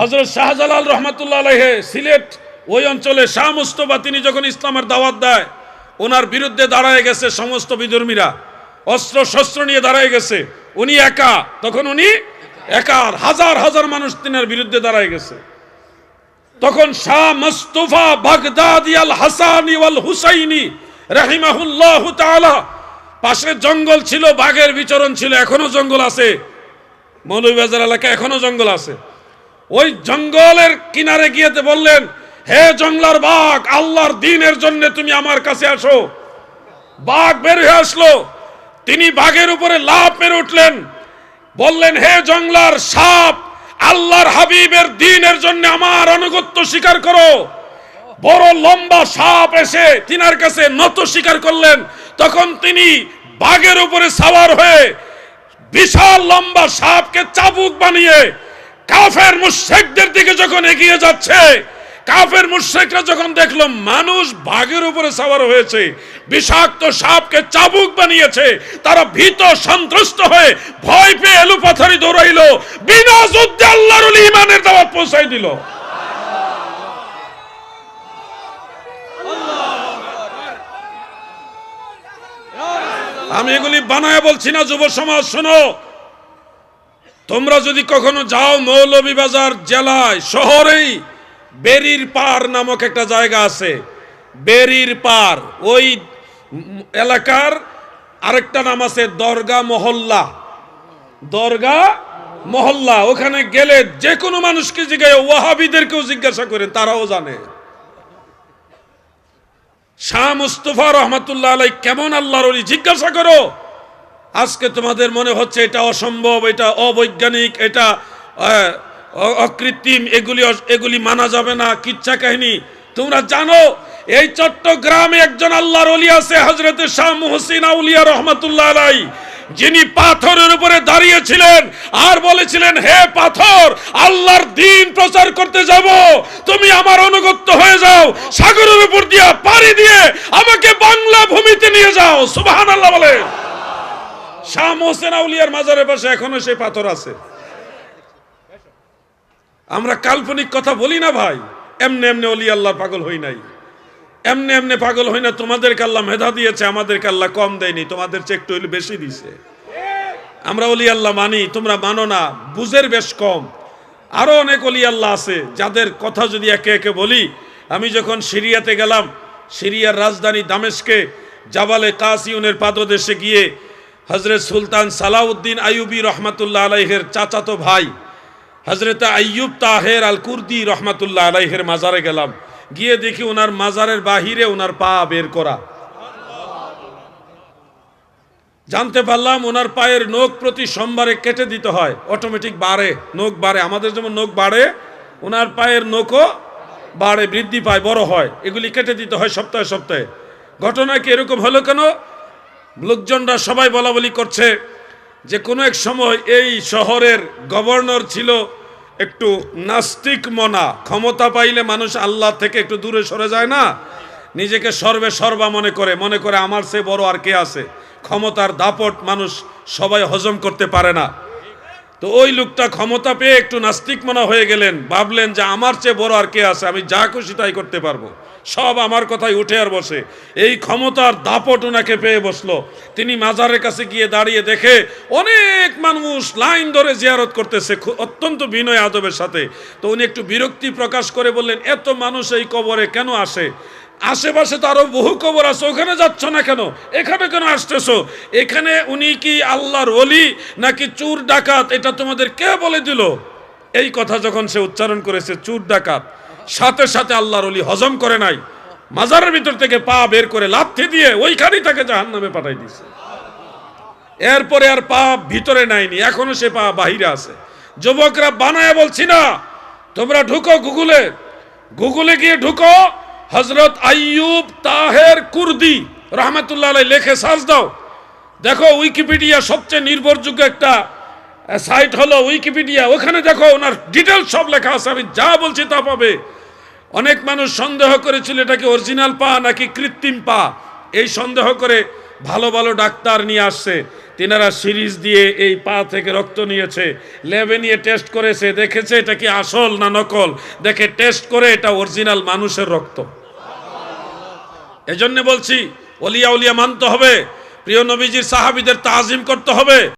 হজরত শাহজালাল রহমতুল্লাহ আলহে সিলেট ওই অঞ্চলে শাহ মুস্তফা তিনি যখন ইসলামের দাওয়াত দেয়, ওনার বিরুদ্ধে দাঁড়ায় গেছে সমস্ত বিধর্মীরা। অস্ত্র শস্ত্র নিয়ে দাঁড়ায় গেছে। উনি একা। তখন উনি একা হাজার হাজার মানুষ তিনার বিরুদ্ধে দাঁড়ায় গেছে। তখন শাহ মুস্তফা বাগদাদি আল হাসানি ওয়াল হুসাইনি রাহিমাহুল্লাহ তাআলা পাশে জঙ্গল ছিল, বাঘের বিচরণ ছিল, এখনও জঙ্গল আছে। মৌলভীবাজার এলাকা এখনও জঙ্গল আছে। ওই জঙ্গলের কিনারে গিয়েতে বললেন, হে জঙ্গলার বাঘ, আল্লাহর দিনের জন্য তুমি আমার কাছে আসো। বাঘ বের হয়ে আসলো। তিনি বাঘের উপরে লাভ মেরে উঠলেন। বললেন, হে জঙ্গলার সাপ, আল্লাহর হাবিবের দিনের জন্য আমার আনুগত্য স্বীকার করো। বড় লম্বা সাপ এসে তিনার কাছে নত স্বীকার করলেন। তখন তিনি বাঘের উপরে সাওয়ার হয়ে বিশাল লম্বা সাপকে চাবুক বানিয়ে কাফের মুশেকদের দিকে যখন এগিয়ে যাচ্ছে, কাফের মুশেকরা যখন দেখল মানুষ বাঘের উপরে সাওয়ার হয়েছে, বিষাক্ত সাপকে চাবুক বানিয়েছে, তারা ভীত, সন্ত্রস্ত হয়ে ভয় পেয়ে এলু পাথারি দৌড়াইলো, বিনা যুদ্ধে আল্লাহর ইমানের দাওয়াত পৌঁছাই দিল। আমি এগুলি বানায় বলছি না যুব সমাজ শোনো। তোমরা যদি কখনো যাও মৌলভীবাজার জেলায়, শহরেই বেরির পার নামক একটা জায়গা আছে। বেরির পার, ওই এলাকার আরেকটা নাম আছে দরগা মহল্লা। দরগা মহল্লা, ওখানে গেলে যে কোনো মানুষকে জিজ্ঞাসা, ওয়াহাবিদেরকেও জিজ্ঞাসা করেন, তারাও জানে। শাহ মুস্তফা রহমতুল্লাহ আলাই কেমন আল্লাহর জিজ্ঞাসা করো। আজকে তোমাদের মনে হচ্ছে এটা অসম্ভব, এটা অবৈজ্ঞানিক, এটা অকৃত্রিম, এগুলি এগুলি মানা যাবে না, কিচ্ছা কাহিনী। তোমরা জানো, এই চট্টগ্রামে একজন আল্লাহর অলি আছে হজরত শাহ মুহসিন আউলিয়া রহমতুল্লাহ আলাই। যিনি পাথরের উপরে দাঁড়িয়েছিলেন আর বলেছিলেন, হে পাথর, আল্লাহর দিন প্রচার করতে যাব। তুমি আমার অনুগত্য হয়ে যাও, সাগরের উপর দিয়া পাড়ি দিয়ে আমাকে বাংলা ভূমিতে নিয়ে যাও। সুবাহ সুবহানাল্লাহ বলে শাহ মোহসেন আউলিয়ার মাজারের পাশে এখনও সেই পাথর আছে। আমরা কাল্পনিক কথা বলি না ভাই, এমনি এমনি অলি আল্লাহর পাগল হই নাই। এমনি এমনি পাগল হই না, তোমাদেরকে আল্লাহ মেধা দিয়েছে, আমাদেরকে আল্লাহ কম দেয়নি, তোমাদের চেয়ে একটু বেশি দিছে। আমরা অলি আল্লাহ মানি, তোমরা মানো না, বুঝের বেশ কম। আরও অনেক অলি আল্লাহ আছে, যাদের কথা যদি একে একে বলি, আমি যখন সিরিয়াতে গেলাম, সিরিয়ার রাজধানী দামেশকে জাবালে কাসিউনের পাদদেশে গিয়ে হজরত সুলতান সালাউদ্দিন আইয়ুবী রহমাতুল্লাহ আলাইহের চাচাতো ভাই, হজরত আইয়ুব তাহের আল কুর্দি রহমাতুল্লাহ আলাইহের মাজারে গেলাম। গিয়ে দেখি ওনার মাজারের বাহিরে ওনার পা বের করা। জানতে পারলাম ওনার পায়ের নখ প্রতি সোমবারে কেটে দিতে হয় অটোমেটিক বাড়ে, নখ বাড়ে। আমাদের যেমন নখ বাড়ে ওনার পায়ের নখও বাড়ে, বৃদ্ধি পায়, বড় হয়। এগুলি কেটে দিতে হয় সপ্তাহে সপ্তাহে। ঘটনা কি এরকম হলো কেন? লোকজনরা সবাই বলা বলি করছে যে কোনো এক সময় এই শহরের গভর্নর ছিল একটু নাস্তিক মনা, ক্ষমতা পাইলে মানুষ আল্লাহ থেকে একটু দূরে সরে যায় না? নিজেকে সর্বে সর্বা মনে করে মনে করে আমার সে বড় আর কে আছে? ক্ষমতার দাপট মানুষ সবাই হজম করতে পারে না। তো ওই লোকটা ক্ষমতা পেয়ে একটু নাস্তিক মনা হয়ে গেলেন, ভাবলেন যে আমার চেয়ে বড় আর কে আছে, আমি যা খুশি তাই করতে পারব। সব আমার কথাই উঠে আর বসে। এই ক্ষমতার দাপট ওনাকে পেয়ে বসল। তিনি মাজারের কাছে গিয়ে দাঁড়িয়ে দেখে অনেক মানুষ লাইন ধরে জিয়ারত করতেছে অত্যন্ত বিনয় আদবের সাথে। তো উনি একটু বিরক্তি প্রকাশ করে বললেন, এত মানুষ এই কবরে কেন আসে? আশেপাশে তো আরও বহু কবর আছে, ওখানে যাচ্ছ না কেন? এখানে কেন আসতেছো? এখানে উনি কি আল্লাহর অলি নাকি চুর ডাকাত? এটা তোমাদের কে বলে দিল? এই কথা যখন সে উচ্চারণ করেছে, চুর ডাকাত। সাথে সাথে আল্লাহর ওলি হজম করে নাই। মাজারের ভিতর থেকে পা বের করে লাথি দিয়ে ওইখানেই তাকে জাহান নামে পাঠাই দিছে। এরপরে আর পা ভিতরে নাইনি, এখনও সে পা বাহিরে আছে। যুবকরা বানায় বলছি না, তোমরা ঢুকো গুগলে। গুগলে গিয়ে ঢুকো হজরত আইয়ুব তাহের কুর্দি, রহমতুল্লাহ লেখে সাজ দাও। দেখো উইকিপিডিয়া সবচেয়ে নির্ভরযোগ্য একটা সাইট হলো উইকিপিডিয়া ওখানে দেখো ওনার ডিটেলস সব লেখা আছে, আমি যা বলছি তা পাবে। অনেক মানুষ সন্দেহ করেছিল এটা কি অরিজিনাল পা নাকি কৃত্রিম পা। এই সন্দেহ করে ভালো ভালো ডাক্তার নিয়ে আসছে। তিনারা সিরিজ দিয়ে এই পা থেকে রক্ত নিয়েছে। ল্যাবে নিয়ে টেস্ট করেছে, দেখেছে এটা কি আসল না নকল। দেখে টেস্ট করে এটা অরিজিনাল মানুষের রক্ত। এজন্য বলছি, অলিয়া উলিয়া মানতে হবে। প্রিয় নবীজির সাহাবিদের তাজিম করতে হবে।